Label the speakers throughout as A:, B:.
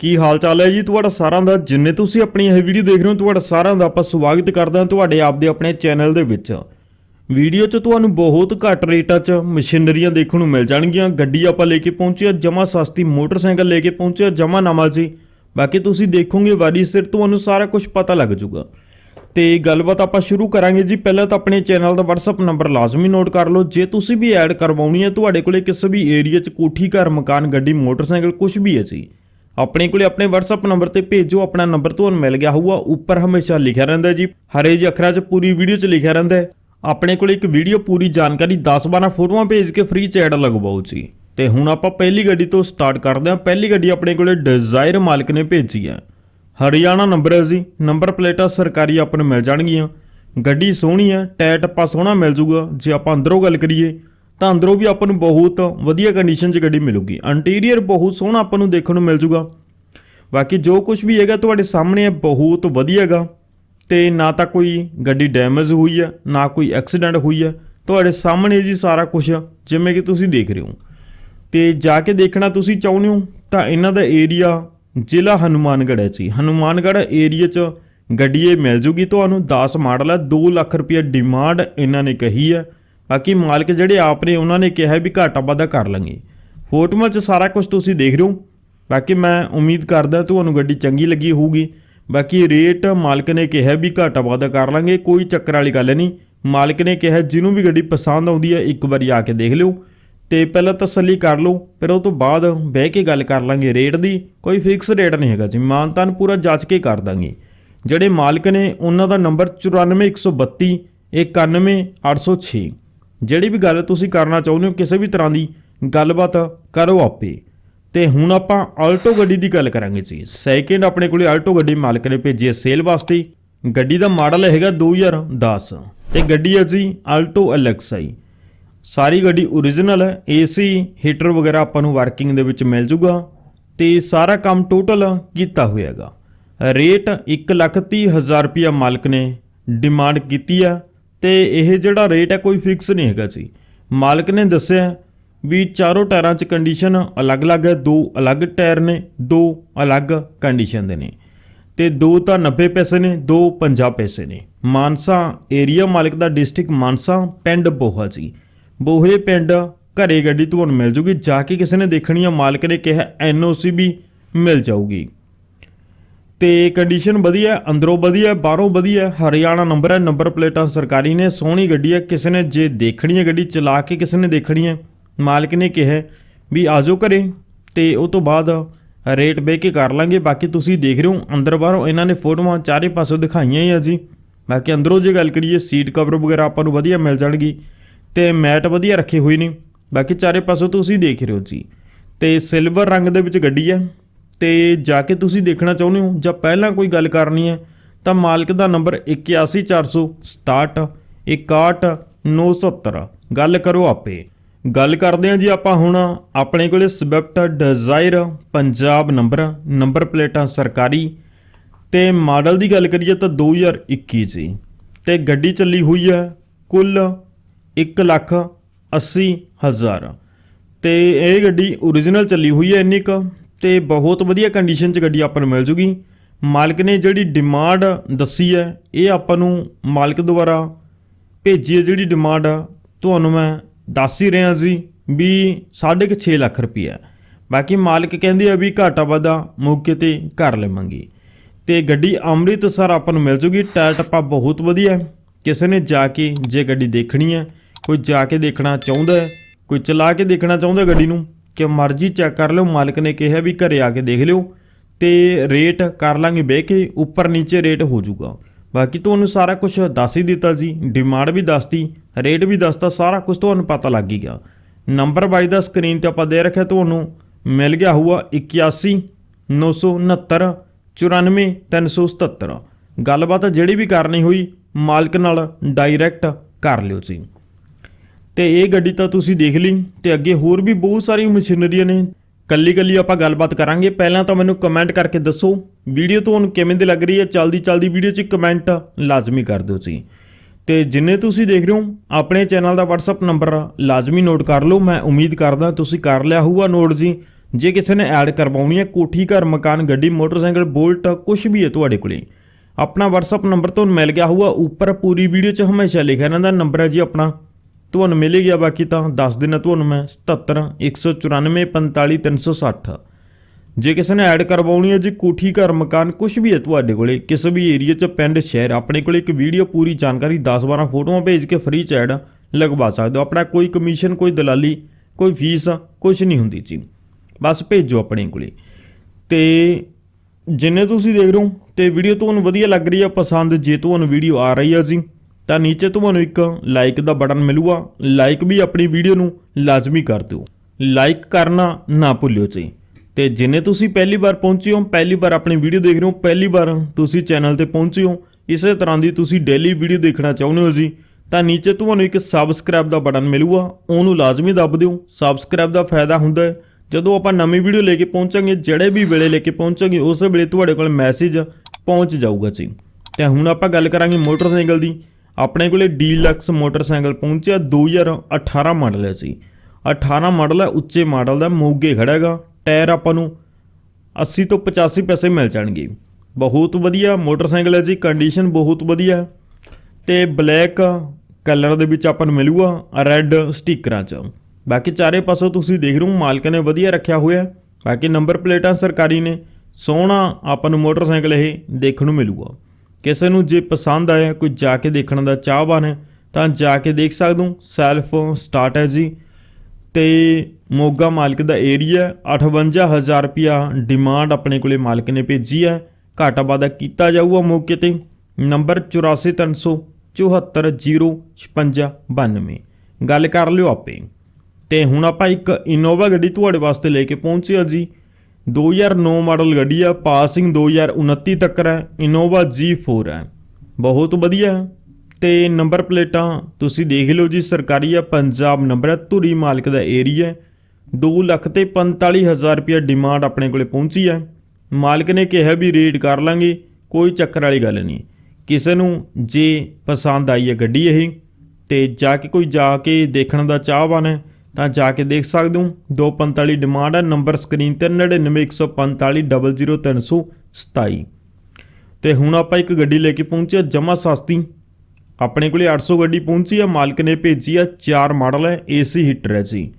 A: ਕੀ ਹਾਲ ਚਾਲ ਹੈ ਜੀ? ਤੁਹਾਡਾ ਸਾਰਿਆਂ ਦਾ, ਜਿੰਨੇ ਤੁਸੀਂ ਆਪਣੀ ਇਹ ਵੀਡੀਓ ਦੇਖ ਰਹੇ ਹੋ, ਤੁਹਾਡਾ ਸਾਰਿਆਂ ਦਾ ਆਪਾਂ ਸਵਾਗਤ ਕਰਦੇ ਹਾਂ ਤੁਹਾਡੇ ਆਪ ਦੇ ਆਪਣੇ ਚੈਨਲ ਦੇ ਵਿੱਚ। ਵੀਡੀਓ 'ਚ ਤੁਹਾਨੂੰ ਬਹੁਤ ਘੱਟ ਰੇਟਾਂ 'ਚ ਮਸ਼ੀਨਰੀਆਂ ਦੇਖਣ ਨੂੰ ਮਿਲ ਜਾਣਗੀਆਂ। ਗੱਡੀ ਆਪਾਂ ਲੈ ਕੇ ਪਹੁੰਚਿਆ ਹਾਂ, ਜਮਾ ਸਸਤੀ ਮੋਟਰਸਾਈਕਲ ਲੈ ਕੇ ਪਹੁੰਚਿਆ ਹਾਂ, ਜਮਾ ਨਵਾਂ ਜੀ ਬਾਕੀ ਤੁਸੀਂ ਦੇਖੋਗੇ, ਵਾਰੀ ਸਿਰ ਤੁਹਾਨੂੰ ਸਾਰਾ ਕੁਝ ਪਤਾ ਲੱਗ ਜਾਊਗਾ। ਤੇ ਗੱਲਬਾਤ ਆਪਾਂ ਸ਼ੁਰੂ ਕਰਾਂਗੇ ਜੀ। ਪਹਿਲਾਂ ਤਾਂ ਆਪਣੇ ਚੈਨਲ ਦਾ WhatsApp ਨੰਬਰ ਲਾਜ਼ਮੀ ਨੋਟ ਕਰ ਲਓ। ਜੇ ਤੁਸੀਂ ਵੀ ਐਡ ਕਰਵਾਉਣੀ ਹੈ, ਤੁਹਾਡੇ ਕੋਲੇ ਕਿਸੇ ਵੀ ਏਰੀਆ 'ਚ ਕੋਠੀ ਘਰ, ਮਕਾਨ, ਗੱਡੀ, ਮੋਟਰਸਾਈਕਲ ਕੁਝ ਵੀ ਹੈ ਜੀ। ਆਪਣੇ ਕੋਲੇ ਆਪਣੇ WhatsApp ਨੰਬਰ ਤੇ ਭੇਜੋ, ਆਪਣਾ ਨੰਬਰ ਤੁਹਾਨੂੰ ਮਿਲ ਗਿਆ ਹੋਊਗਾ, ਉੱਪਰ ਹਮੇਸ਼ਾ ਲਿਖਿਆ ਰਹਿੰਦਾ ਜੀ। ਹਰੇ ਜਿਹੇ ਅੱਖਰਾਂ 'ਚ ਪੂਰੀ ਵੀਡੀਓ 'ਚ ਲਿਖਿਆ ਰਹਿੰਦਾ ਆਪਣੇ ਕੋਲੇ ਇੱਕ ਵੀਡੀਓ ਪੂਰੀ ਜਾਣਕਾਰੀ 10-12 ਫੋਟੋਆਂ ਭੇਜ ਕੇ ਫ੍ਰੀ ਚੈਟ ਲਗਵਾਓ ਜੀ। ਤੇ ਹੁਣ ਆਪਾਂ ਪਹਿਲੀ ਗੱਡੀ ਤੋਂ ਸਟਾਰਟ ਕਰਦੇ ਹਾਂ। ਪਹਿਲੀ ਗੱਡੀ ਆਪਣੇ ਕੋਲੇ ਡਿਜ਼ਾਇਰ ਮਾਲਕ ਨੇ ਭੇਜੀ ਹੈ। ਹਰਿਆਣਾ ਨੰਬਰ ਹੈ ਜੀ। ਨੰਬਰ ਪਲੇਟਾਂ ਸਰਕਾਰੀ ਆਪਾਂ ਨੂੰ ਮਿਲ ਜਾਣਗੀਆਂ। ਗੱਡੀ ਸੋਹਣੀ ਹੈ, ਟਾਇਰ ਟੱਪਾ ਸੋਹਣਾ ਮਿਲ ਜੂਗਾ ਜੇ ਆਪਾਂ ਅੰਦਰੋਂ ਗੱਲ ਕਰੀਏ ਤਾਂ ਅੰਦਰੋਂ ਵੀ ਆਪਾਂ ਨੂੰ ਬਹੁਤ ਵਧੀਆ ਕੰਡੀਸ਼ਨ 'ਚ ਗੱਡੀ ਮਿਲੂਗੀ। ਇੰਟੀਰੀਅਰ ਬਹੁਤ ਸੋਹਣਾ ਆਪਾਂ ਨੂੰ ਦੇਖਣ ਨੂੰ ਮਿਲ ਜੂਗਾ। ਬਾਕੀ ਜੋ ਕੁਝ ਵੀ ਹੈਗਾ ਤੁਹਾਡੇ ਸਾਹਮਣੇ ਹੈ, ਬਹੁਤ ਵਧੀਆ ਹੈਗਾ। ਤੇ ਨਾ ਤਾਂ ਕੋਈ ਗੱਡੀ ਡੈਮੇਜ ਹੋਈ ਹੈ, ਨਾ ਕੋਈ ਐਕਸੀਡੈਂਟ ਹੋਈ ਹੈ। ਤੁਹਾਡੇ ਸਾਹਮਣੇ ਜੀ ਸਾਰਾ ਕੁਝ ਜਿਵੇਂ ਕਿ ਤੁਸੀਂ ਦੇਖ ਰਹੇ ਹੋ। ਤੇ ਜਾ ਕੇ ਦੇਖਣਾ ਤੁਸੀਂ ਚਾਹੁੰਦੇ ਹੋ, ਤਾਂ ਇਹਨਾਂ ਦਾ ਏਰੀਆ ਜ਼ਿਲ੍ਹਾ ਹਨੂਮਾਨਗੜ੍ਹ ਹੈ ਜੀ। ਹਨੂਮਾਨਗੜ੍ਹ ਏਰੀਆ 'ਚ ਗੱਡੀ ਇਹ ਮਿਲ ਜੂਗੀ ਤੁਹਾਨੂੰ। 10 ਮਾਡਲ ਹੈ 2 ਲੱਖ ਰੁਪਏ ਡਿਮਾਂਡ ਇਹਨਾਂ ਨੇ ਕਹੀ ਹੈ। ਬਾਕੀ ਮਾਲਕ ਜਿਹੜੇ ਆਪ ਨੇ, ਉਹਨਾਂ ਨੇ ਕਿਹਾ ਵੀ ਘਾਟਾ ਵਾਧਾ ਕਰ ਲਾਂਗੇ। ਫੋਟੋਆਂ 'ਚ ਸਾਰਾ ਕੁਝ ਤੁਸੀਂ ਦੇਖ ਰਹੇ ਹੋ। ਬਾਕੀ ਮੈਂ ਉਮੀਦ ਕਰਦਾ ਤੁਹਾਨੂੰ ਗੱਡੀ ਚੰਗੀ ਲੱਗੀ ਹੋਊਗੀ। ਬਾਕੀ ਰੇਟ ਮਾਲਕ ਨੇ ਕਿਹਾ ਵੀ ਘਾਟਾ ਵਾਧਾ ਕਰ ਲਾਂਗੇ, ਕੋਈ ਚੱਕਰ ਵਾਲੀ ਗੱਲ ਨਹੀਂ। ਮਾਲਕ ਨੇ ਕਿਹਾ ਜਿਹਨੂੰ ਵੀ ਗੱਡੀ ਪਸੰਦ ਆਉਂਦੀ ਹੈ, ਇੱਕ ਵਾਰੀ ਆ ਕੇ ਦੇਖ ਲਿਓ। ਤੇ ਪਹਿਲਾਂ ਤਸੱਲੀ ਕਰ ਲਓ, ਫਿਰ ਉਹ ਤੋਂ ਬਾਅਦ ਬਹਿ ਕੇ ਗੱਲ ਕਰ ਲਾਂਗੇ ਰੇਟ ਦੀ। ਕੋਈ ਫਿਕਸ ਰੇਟ ਨਹੀਂ ਹੈਗਾ ਜੀ, ਮਾਨਤਾਨ ਪੂਰਾ ਜਾਂਚ ਕੇ ਕਰ ਦਾਂਗੇ। ਜਿਹੜੇ ਮਾਲਕ ਨੇ, ਉਹਨਾਂ ਦਾ ਨੰਬਰ 94132 91806 ਜਿਹੜੀ ਵੀ ਗੱਲ ਤੁਸੀਂ ਕਰਨਾ ਚਾਹੁੰਦੇ ਹੋ ਕਿਸੇ ਵੀ ਤਰ੍ਹਾਂ ਦੀ ਗੱਲਬਾਤ ਕਰੋ ਆਪੇ। ਤੇ ਹੁਣ ਆਪਾਂ ਆਲਟੋ ਗੱਡੀ ਦੀ ਗੱਲ ਕਰਾਂਗੇ ਜੀ। ਸੈਕਿੰਡ ਆਪਣੇ ਕੋਲੇ ਆਲਟੋ ਗੱਡੀ ਮਾਲਕ ਨੇ ਭੇਜੀ ਹੈ ਸੇਲ ਵਾਸਤੇ। ਗੱਡੀ ਦਾ ਮਾਡਲ ਹੈਗਾ 2010 ਤੇ ਗੱਡੀ ਹੈ ਜੀ ਆਲਟੋ ਐਲਐਕਸਆਈ। ਸਾਰੀ ਗੱਡੀ ਓਰੀਜਨਲ ਹੈ ਏਸੀ ਹੀਟਰ ਵਗੈਰਾ ਆਪਾਂ ਨੂੰ ਵਰਕਿੰਗ ਦੇ ਵਿੱਚ ਮਿਲ ਜੂਗਾ। ਤੇ ਸਾਰਾ ਕੰਮ ਟੋਟਲ ਕੀਤਾ ਹੋਇਆਗਾ ਰੇਟ 130000 ਰੁਪਿਆ ਮਾਲਕ ਨੇ ਡਿਮਾਂਡ ਕੀਤੀ ਆ ਤੇ ਇਹ ਜਿਹੜਾ ਰੇਟ ਹੈ ਕੋਈ ਫਿਕਸ ਨਹੀਂ ਹੈਗਾ ਜੀ। ਮਾਲਕ ਨੇ ਦੱਸਿਆ ਵੀ ਚਾਰੋਂ ਟਾਇਰਾਂ 'ਚ ਕੰਡੀਸ਼ਨ ਅਲੱਗ-ਅਲੱਗ ਹੈ, ਦੋ ਅਲੱਗ ਟਾਇਰ ਨੇ, ਦੋ ਅਲੱਗ ਕੰਡੀਸ਼ਨ ਦੇ ਨੇ। ਤੇ ਦੋ ਤਾਂ 90 ਪੈਸੇ ਨੇ, ਦੋ 50 ਪੈਸੇ ਨੇ। ਮਾਨਸਾ ਏਰੀਆ ਮਾਲਕ ਦਾ ਡਿਸਟ੍ਰਿਕਟ ਮਾਨਸਾ, ਪਿੰਡ ਬੋਹਾ ਜੀ। ਬੋਹੇ ਪਿੰਡ ਘਰੇ ਗੱਡੀ ਤੁਹਾਨੂੰ ਮਿਲ ਜੂਗੀ, ਜਾ ਕੇ ਕਿਸੇ ਨੇ ਦੇਖਣੀ ਆ, ਮਾਲਕ ਨੇ ਕਿਹਾ ਐਨਓਸੀ ਵੀ ਮਿਲ ਜਾਊਗੀ। ਤੇ ਕੰਡੀਸ਼ਨ ਵਧੀਆ, ਅੰਦਰੋਂ ਵਧੀਆ, ਬਾਹਰੋਂ ਵਧੀਆ, ਹਰਿਆਣਾ ਨੰਬਰ ਹੈ ਨੰਬਰ ਪਲੇਟਾਂ ਸਰਕਾਰੀ ਨੇ, ਸੋਹਣੀ ਗੱਡੀ ਹੈ, ਕਿਸੇ ਨੇ ਜੇ ਦੇਖਣੀ ਹੈ ਗੱਡੀ, ਚਲਾ ਕੇ ਕਿਸੇ ਨੇ ਦੇਖਣੀ ਹੈ, ਮਾਲਕ ਨੇ ਕਿਹਾ ਵੀ ਆਜੋ ਘਰੇ ਤੇ ਉਹ ਤੋਂ ਬਾਅਦ ਰੇਟ ਬਹਿ ਕੇ ਕਰ ਲਾਂਗੇ, ਬਾਕੀ ਤੁਸੀਂ ਦੇਖ ਰਹੇ ਹੋ, ਅੰਦਰ ਬਾਹਰੋਂ ਇਹਨਾਂ ਨੇ ਫੋਟੋਆਂ ਚਾਰੇ ਪਾਸੋਂ ਦਿਖਾਈਆਂ ਹੀ ਆ ਜੀ। ਬਾਕੀ ਅੰਦਰੋਂ ਜੇ ਗੱਲ ਕਰੀਏ ਸੀਟ ਕਵਰ ਵਗੈਰਾ ਆਪਾਂ ਨੂੰ ਵਧੀਆ ਮਿਲ ਜਾਣਗੀ ਤੇ ਮੈਟ ਵਧੀਆ ਰੱਖੇ ਹੋਏ ਨੇ, ਬਾਕੀ ਚਾਰੇ ਪਾਸੋਂ ਤੁਸੀਂ ਦੇਖ ਰਹੇ ਹੋ ਜੀ। ਤੇ ਸਿਲਵਰ ਰੰਗ ਦੇ ਵਿੱਚ ਗੱਡੀ ਹੈ। ਤੇ ਜਾ ਕੇ ਤੁਸੀਂ ਦੇਖਣਾ ਚਾਹੁੰਦੇ ਹੋ ਜਾਂ ਪਹਿਲਾਂ ਕੋਈ ਗੱਲ ਕਰਨੀ ਹੈ, ਤਾਂ ਮਾਲਕ ਦਾ ਨੰਬਰ 81467 61970 ਗੱਲ ਕਰੋ ਆਪੇ। ਗੱਲ ਕਰਦੇ ਹਾਂ ਜੀ ਆਪਾਂ ਹੁਣ। ਆਪਣੇ ਕੋਲੇ Swift Dzire Punjab number number ਪਲੇਟਾਂ ਸਰਕਾਰੀ। ਤੇ ਮਾਡਲ ਦੀ ਗੱਲ ਕਰੀਏ ਤਾਂ 2021 ਜੀ। ਤੇ ਗੱਡੀ ਚੱਲੀ ਹੋਈ ਹੈ ਕੁੱਲ 1 ਲੱਖ 80 ਹਜ਼ਾਰ। ਤੇ ਇਹ ਗੱਡੀ ਓਰੀਜਨਲ ਚੱਲੀ ਹੋਈ ਹੈ ਇੰਨੀ ਕੁ। ਤੇ ਬਹੁਤ ਵਧੀਆ ਕੰਡੀਸ਼ਨ 'ਚ ਗੱਡੀ ਆਪਾਂ ਨੂੰ ਮਿਲ ਜੂਗੀ। ਮਾਲਕ ਨੇ ਜਿਹੜੀ ਡਿਮਾਂਡ ਦੱਸੀ ਹੈ, ਇਹ ਆਪਾਂ ਨੂੰ ਮਾਲਕ ਦੁਆਰਾ ਭੇਜੀ ਹੈ ਜਿਹੜੀ ਡਿਮਾਂਡ ਤੁਹਾਨੂੰ ਮੈਂ ਦੱਸ ਹੀ ਰਿਹਾ ਜੀ ਵੀ 6.5 ਲੱਖ ਰੁਪਈਆ। ਬਾਕੀ ਮਾਲਕ ਕਹਿੰਦੇ ਆ ਵੀ ਘਾਟਾ ਵਾਧਾ ਮੌਕੇ ਤੇ ਕਰ ਲਵਾਂਗੇ। ਤੇ ਗੱਡੀ ਅੰਮ੍ਰਿਤਸਰ ਆਪਾਂ ਨੂੰ ਮਿਲ ਜੂਗੀ। ਟਾਇਰ ਟੱਪਾ ਬਹੁਤ ਵਧੀਆ ਕਿਸੇ ਨੇ ਜਾ ਕੇ ਜੇ ਗੱਡੀ ਦੇਖਣੀ ਹੈ, ਕੋਈ ਜਾ ਕੇ ਦੇਖਣਾ ਚਾਹੁੰਦਾ ਕੋਈ ਚਲਾ ਕੇ ਦੇਖਣਾ ਚਾਹੁੰਦਾ ਗੱਡੀ ਨੂੰ ਕਿ ਮਰਜ਼ੀ ਚੈੱਕ ਕਰ ਲਿਓ, ਮਾਲਕ ਨੇ ਕਿਹਾ ਵੀ ਘਰੇ ਆ ਕੇ ਦੇਖ ਲਿਓ ਤੇ ਰੇਟ ਕਰ ਲਾਂਗੇ ਬਹਿ ਕੇ, ਉੱਪਰ ਨੀਚੇ ਰੇਟ ਹੋ ਜਾਊਗਾ। ਬਾਕੀ ਤੁਹਾਨੂੰ ਸਾਰਾ ਕੁਝ ਦੱਸ ਹੀ ਦਿੱਤਾ ਜੀ ਡਿਮਾਂਡ ਵੀ ਦੱਸਤੀ ਰੇਟ ਵੀ ਦੱਸਤਾ, ਸਾਰਾ ਕੁਝ ਤੁਹਾਨੂੰ ਪਤਾ ਲੱਗ ਹੀ ਗਿਆ। ਨੰਬਰ ਬਾਈ ਦਾ ਸਕਰੀਨ ਤੇ ਆਪਾਂ ਦੇ ਰੱਖਿਆ ਤੁਹਾਨੂੰ, ਮਿਲ ਗਿਆ ਹੋਊਗਾ 81 969 94 377 ਗੱਲਬਾਤ ਜਿਹੜੀ ਵੀ ਕਰਨੀ ਹੋਈ, ਮਾਲਕ ਨਾਲ ਡਾਇਰੈਕਟ ਕਰ ਲਿਓ ਜੀ। ਤੇ ਇਹ ਗੱਡੀ ਤਾਂ ਤੁਸੀਂ ਦੇਖ ਲਈ ਤੇ ਅੱਗੇ ਹੋਰ ਵੀ ਬਹੁਤ ਸਾਰੀਆਂ ਮਸ਼ੀਨਰੀਆਂ ਨੇ। ਕੱਲੀ ਕੱਲੀ ਆਪਾਂ ਗੱਲਬਾਤ ਕਰਾਂਗੇ। ਪਹਿਲਾਂ ਤਾਂ ਮੈਨੂੰ ਕਮੈਂਟ ਕਰਕੇ ਦੱਸੋ ਵੀਡੀਓ ਤੁਹਾਨੂੰ ਕਿਵੇਂ ਦੀ ਲੱਗ ਰਹੀ ਹੈ? ਚਲਦੀ ਚਲਦੀ ਵੀਡੀਓ 'ਚ ਕਮੈਂਟ ਲਾਜ਼ਮੀ ਕਰ ਦਿਓ ਜੀ ਤੇ ਜਿੰਨੇ ਤੁਸੀਂ ਦੇਖ ਰਹੇ ਹੋ, ਆਪਣੇ ਚੈਨਲ ਦਾ WhatsApp ਨੰਬਰ ਲਾਜ਼ਮੀ ਨੋਟ ਕਰ ਲਓ। ਮੈਂ ਉਮੀਦ ਕਰਦਾ ਤੁਸੀਂ ਕਰ ਲਿਆ ਹੋਊਗਾ ਨੋਟ ਜੀ। ਜੇ ਕਿਸੇ ਨੇ ਐਡ ਕਰਵਾਉਣੀ ਹੈ ਕੋਠੀ, ਘਰ, ਮਕਾਨ, ਗੱਡੀ, ਮੋਟਰਸਾਈਕਲ, ਬੋਲਟ ਕੁਝ ਵੀ ਹੈ ਤੁਹਾਡੇ ਕੋਲੇ, ਆਪਣਾ WhatsApp ਨੰਬਰ ਤੁਹਾਨੂੰ ਮਿਲ ਗਿਆ ਹੋਊਗਾ। ਉੱਪਰ ਪੂਰੀ ਵੀਡੀਓ 'ਚ ਹਮੇਸ਼ਾ ਲਿਖਿਆ ਰਹਿੰਦਾ ਨੰਬਰ ਹੈ ਜੀ ਆਪਣਾ ਤੁਹਾਨੂੰ ਮਿਲ ਬਾਕੀ ਤਾਂ ਦੱਸ ਦੇਣਾ ਤੁਹਾਨੂੰ ਮੈਂ 77 194 45 360 ਜੇ ਕਿਸੇ ਨੇ ਐਡ ਕਰਵਾਉਣੀ ਹੈ ਜੀ ਕੋਠੀ, ਘਰ, ਮਕਾਨ ਕੁਝ ਵੀ ਹੈ ਤੁਹਾਡੇ ਕੋਲੇ, ਕਿਸੇ ਵੀ ਏਰੀਆ 'ਚ, ਪਿੰਡ, ਸ਼ਹਿਰ, ਆਪਣੇ ਕੋਲੇ ਇੱਕ ਵੀਡੀਓ ਪੂਰੀ ਜਾਣਕਾਰੀ 10-12 ਫੋਟੋਆਂ ਭੇਜ ਕੇ ਫ੍ਰੀ ਚ ਐਡ ਲਗਵਾ ਸਕਦੇ ਹੋ। ਆਪਣਾ ਕੋਈ ਕਮਿਸ਼ਨ ਕੋਈ ਦਲਾਲੀ, ਕੋਈ ਫੀਸ ਕੁਝ ਨਹੀਂ ਹੁੰਦੀ ਜੀ। ਬਸ ਭੇਜੋ ਆਪਣੇ ਕੋਲੇ। ਤੇ ਜਿੰਨੇ ਤੁਸੀਂ ਦੇਖ ਰਹੇ ਹੋ, ਤੇ ਵੀਡੀਓ ਤੁਹਾਨੂੰ ਵਧੀਆ ਲੱਗ ਰਹੀ ਹੈ, ਪਸੰਦ ਜੇ ਤੁਹਾਨੂੰ ਵੀਡੀਓ ਆ ਰਹੀ ਹੈ ਜੀ। ਤਾਂ ਨੀਚੇ ਤੁਹਾਨੂੰ ਇੱਕ ਲਾਈਕ ਦਾ ਬਟਨ ਮਿਲੂਗਾ। ਲਾਈਕ ਵੀ ਆਪਣੀ ਵੀਡੀਓ ਨੂੰ ਲਾਜ਼ਮੀ ਕਰ ਦਿਓ। ਲਾਈਕ ਕਰਨਾ ਨਾ ਭੁੱਲਿਓ ਜੀ। ਤੇ ਜਿੰਨੇ ਤੁਸੀਂ ਪਹਿਲੀ ਵਾਰ ਪਹੁੰਚੇ ਹੋ, ਪਹਿਲੀ ਵਾਰ ਆਪਣੀ ਵੀਡੀਓ ਦੇਖ ਰਹੇ ਹੋ, ਪਹਿਲੀ ਵਾਰ ਤੁਸੀਂ ਚੈਨਲ ਤੇ ਪਹੁੰਚੇ ਹੋ, ਇਸੇ ਤਰ੍ਹਾਂ ਦੀ ਤੁਸੀਂ ਡੇਲੀ ਵੀਡੀਓ ਦੇਖਣਾ ਚਾਹੁੰਦੇ ਹੋ ਜੀ, ਤਾਂ ਨੀਚੇ ਤੁਹਾਨੂੰ ਇੱਕ ਸਬਸਕ੍ਰਾਈਬ ਦਾ ਬਟਨ ਮਿਲੂਗਾ। ਉਹਨੂੰ ਲਾਜ਼ਮੀ ਦੱਬ ਦਿਓ। ਸਬਸਕ੍ਰਾਈਬ ਦਾ ਫਾਇਦਾ ਹੁੰਦਾ ਹੈ। ਜਦੋਂ ਆਪਾਂ ਨਵੀਂ ਵੀਡੀਓ ਲੈ ਕੇ ਪਹੁੰਚਾਂਗੇ, ਜਿਹੜੇ ਵੀ ਵੇਲੇ ਲੈ ਕੇ ਪਹੁੰਚਾਂਗੇ, ਉਸੇ ਵੇਲੇ ਤੁਹਾਡੇ ਕੋਲ ਮੈਸੇਜ ਪਹੁੰਚ ਜਾਊਗਾ ਜੀ। ਤੇ ਹੁਣ ਆਪਾਂ ਗੱਲ ਕਰਾਂਗੇ ਮੋਟਰਸਾਈਕਲ ਦੀ। ਆਪਣੇ ਕੋਲੇ ਡੀਲਕਸ ਮੋਟਰਸਾਈਕਲ ਪਹੁੰਚਿਆ 2018 ਮਾਡਲ ਹੈ ਜੀ। 18 ਮਾਡਲ ਹੈ, ਉੱਚੇ ਮਾਡਲ ਦਾ, ਮੋਗੇ ਖੜਾ ਹੈਗਾ ਟਾਇਰ ਆਪਾਂ ਨੂੰ 80 ਤੋਂ 85 ਪੈਸੇ ਮਿਲ ਜਾਣਗੇ। ਬਹੁਤ ਵਧੀਆ ਮੋਟਰਸਾਈਕਲ ਹੈ ਜੀ ਕੰਡੀਸ਼ਨ ਬਹੁਤ ਵਧੀਆ ਹੈ। ਤੇ ਬਲੈਕ ਕਲਰ ਦੇ ਵਿੱਚ ਆਪਾਂ ਨੂੰ ਮਿਲੂਗਾ ਰੈੱਡ ਸਟickਰਾਂ 'ਚ। ਬਾਕੀ ਚਾਰੇ ਪਾਸੋਂ ਤੁਸੀਂ ਦੇਖ ਰਹੇ ਹੋ, ਮਾਲਕ ਨੇ ਵਧੀਆ ਰੱਖਿਆ ਹੋਇਆ ਬਾਕੀ ਨੰਬਰ ਪਲੇਟਾਂ ਸਰਕਾਰੀ ਨੇ, ਸੋਹਣਾ ਆਪਾਂ ਨੂੰ ਮੋਟਰਸਾਈਕਲ ਇਹ ਦੇਖਣ ਨੂੰ ਮਿਲੂਗਾ। ਕਿਸੇ ਨੂੰ ਜੇ ਪਸੰਦ ਆਇਆ ਕੋਈ ਜਾ ਕੇ ਦੇਖਣ ਦਾ ਚਾਹਵਾਨ ਹੈ, ਤਾਂ ਜਾ ਕੇ ਦੇਖ ਸਕਦੇ ਹੋ। ਸੈਲਫ ਸਟਾਰਟ ਹੈ ਜੀ। ਤੇ ਮੋਗਾ ਮਾਲਕ ਦਾ ਏਰੀਆ 58000 ਰੁਪਿਆ ਡਿਮਾਂਡ ਆਪਣੇ ਕੋਲੇ ਮਾਲਕ ਨੇ ਭੇਜੀ ਹੈ। ਘਾਟਾ ਵਾਧਾ ਕੀਤਾ ਜਾਊਗਾ ਮੌਕੇ ਤੇ। ਨੰਬਰ 843074005692 ਗੱਲ ਕਰ ਲਿਓ ਆਪੇ। ਤੇ ਹੁਣ ਆਪਾਂ ਇੱਕ ਇਨੋਵਾ ਗੱਡੀ ਤੁਹਾਡੇ ਵਾਸਤੇ ਲੈ ਕੇ ਪਹੁੰਚੇ ਹਾਂ ਜੀ। 2009 ਮਾਡਲ ਗੱਡੀ ਆ, ਪਾਸਿੰਗ 2029 ਤੱਕ ਹੈ ਇਨੋਵਾ G4 ਹੈ। ਬਹੁਤ ਵਧੀਆ ਹੈ। ਤੇ ਨੰਬਰ ਪਲੇਟਾਂ ਤੁਸੀਂ ਦੇਖ ਲਓ ਜੀ, ਸਰਕਾਰੀ ਆ, ਪੰਜਾਬ ਨੰਬਰ ਹੈ, ਧੁਰੀ ਮਾਲਕ ਦਾ ਏਰੀਆ 2 ਲੱਖ ਤੇ 45000 ਰੁਪਏ ਡਿਮਾਂਡ ਆਪਣੇ ਕੋਲੇ ਪਹੁੰਚੀ ਹੈ। ਮਾਲਕ ਨੇ ਕਿਹਾ ਵੀ ਰੇਟ ਕਰ ਲਾਂਗੇ, ਕੋਈ ਚੱਕਰ ਵਾਲੀ ਗੱਲ ਨਹੀਂ। ਕਿਸੇ ਨੂੰ ਜੇ ਪਸੰਦ ਆਈ ਹੈ ਗੱਡੀ ਇਹ, ਤੇ ਜਾ ਕੇ ਕੋਈ ਜਾ ਕੇ ਦੇਖਣ ਦਾ ਚਾਹਵਾਨ ਹੈ। ਤਾਂ ਜਾ ਕੇ ਦੇਖ ਸਕਦੇ ਹੋ। 245 ਡਿਮਾਂਡ ਹੈ ਨੰਬਰ ਸਕਰੀਨ ਤੇ 9915500327 ਤੇ ਹੁਣ ਆਪਾਂ ਇੱਕ ਗੱਡੀ ਲੈ ਕੇ ਪਹੁੰਚੇ ਜਮਾ ਸਸਤੀ। ਆਪਣੇ ਕੋਲੇ 800 ਗੱਡੀ ਪਹੁੰਚੀ ਆ। ਮਾਲਕ ਨੇ ਭੇਜੀ ਆ। ਚਾਰ ਮਾਡਲ ਹੈ ਏਸੀ ਹੀਟਰ ਹੈ ਜੀ।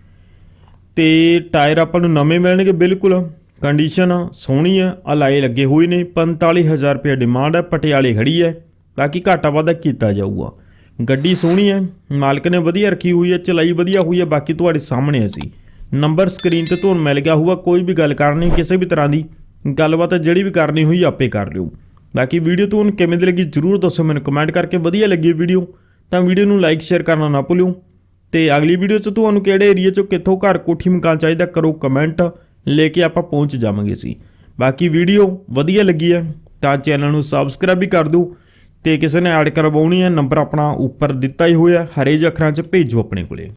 A: ਤੇ ਟਾਇਰ ਆਪਾਂ ਨੂੰ ਨਵੇਂ ਮਿਲਣਗੇ ਬਿਲਕੁਲ। ਕੰਡੀਸ਼ਨ ਸੋਹਣੀ ਆ। ਅਲਾਏ ਲੱਗੇ ਹੋਏ ਨੇ। 45000 ਰੁਪਏ ਡਿਮਾਂਡ ਹੈ ਪਟਿਆਲੇ ਖੜੀ ਹੈ ਬਾਕੀ ਘਾਟਾ ਵਾਧਾ ਕੀਤਾ ਜਾਊਗਾ। ਗੱਡੀ ਸੋਹਣੀ ਹੈ, ਮਾਲਕ ਨੇ ਵਧੀਆ ਰੱਖੀ ਹੋਈ ਹੈ, ਚਲਾਈ ਵਧੀਆ ਹੋਈ ਹੈ, ਬਾਕੀ ਤੁਹਾਡੇ ਸਾਹਮਣੇ ਹੈ ਜੀ ਨੰਬਰ ਸਕਰੀਨ ਤੇ ਤੁਹਾਨੂੰ ਮਿਲ ਗਿਆ ਹੋਊਗਾ, ਕੋਈ ਵੀ ਗੱਲ ਕਰਨੀ, ਕਿਸੇ ਵੀ ਤਰ੍ਹਾਂ ਦੀ ਗੱਲਬਾਤ ਜਿਹੜੀ ਵੀ ਕਰਨੀ ਹੋਈ, ਆਪੇ ਕਰ ਲਿਓ। ਬਾਕੀ ਵੀਡੀਓ ਤੁਹਾਨੂੰ ਕਿਵੇਂ ਦੀ ਲੱਗੀ, ਜਰੂਰ ਦੱਸੋ ਮੈਨੂੰ ਕਮੈਂਟ ਕਰਕੇ, ਵਧੀਆ ਲੱਗੀ ਵੀਡੀਓ, ਤਾਂ ਵੀਡੀਓ ਨੂੰ ਲਾਈਕ ਸ਼ੇਅਰ ਕਰਨਾ ਨਾ ਭੁੱਲਿਓ। ਤੇ ਅਗਲੀ ਵੀਡੀਓ 'ਚ ਤੁਹਾਨੂੰ ਕਿਹੜੇ ਏਰੀਆ 'ਚੋਂ ਕਿੱਥੋਂ ਘਰ ਕੋਠੀ ਮਕਾਨ ਚਾਹੀਦਾ, ਕਰੋ ਕਮੈਂਟ ਲੈ ਕੇ ਆਪਾਂ ਪਹੁੰਚ ਜਾਵਾਂਗੇ ਸੀ ਬਾਕੀ ਵੀਡੀਓ ਵਧੀਆ ਲੱਗੀ ਹੈ, ਤਾਂ ਚੈਨਲ ਨੂੰ ਸਬਸਕ੍ਰਾਈਬ ਵੀ ਕਰ ਦਿਓ ਤੇ ਕਿਸੇ ਨੇ ਐਡ ਕਰਵਾਉਣੀ ਹੈ ਨੰਬਰ ਆਪਣਾ ਉੱਪਰ ਦਿੱਤਾ ਹੀ ਹੋਇਆ ਹਰੇਜ ਅੱਖਰਾਂ 'ਚ ਭੇਜੋ ਆਪਣੇ ਕੋਲੇ।